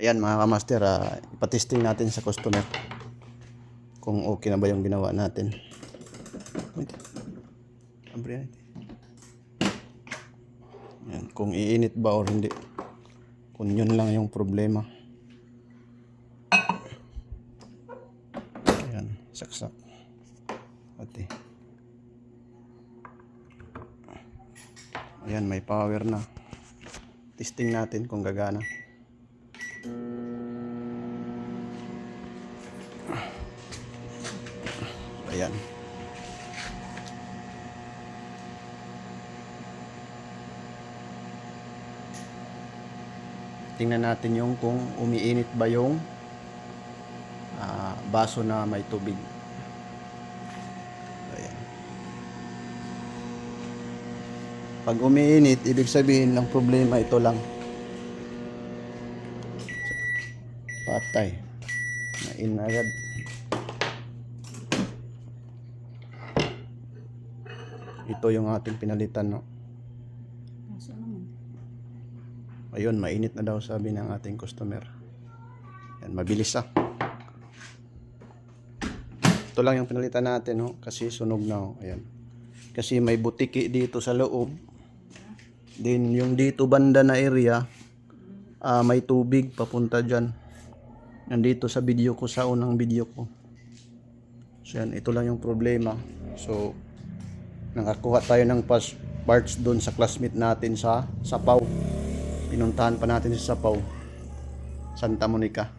Ayan mga kamaster, uh, ipatesting natin sa customer kung okay na ba yung ginawa natin. Wait. Abre natin. Ayan, kung iinit ba or hindi. Kung yun lang yung problema. Ayan, saksak. Pati. Ayan, may power na. Testing natin kung gagana. Ayan. Tingnan natin yung kung umiinit ba yung ah, baso na may tubig. Ayan. Pag umiinit, ibig sabihin ng problema ito lang. Patay. Nain na agad. Ito yung ating pinalitan, no? Naman. Ayun, mainit na daw sabi ng ating customer. Yan, mabilis ah. Ito lang yung pinalitan natin, no? Kasi sunog na, oh. Ayan. Kasi may butiki dito sa loob. Then, yung dito banda na area, ah, may tubig papunta dyan. Nandito sa video ko, sa unang video ko. So, yan, ito lang yung problema. So, nakakuha tayo ng parts doon sa classmate natin sa Sapaw. Pinuntahan pa natin si Sapaw. Santa Monica.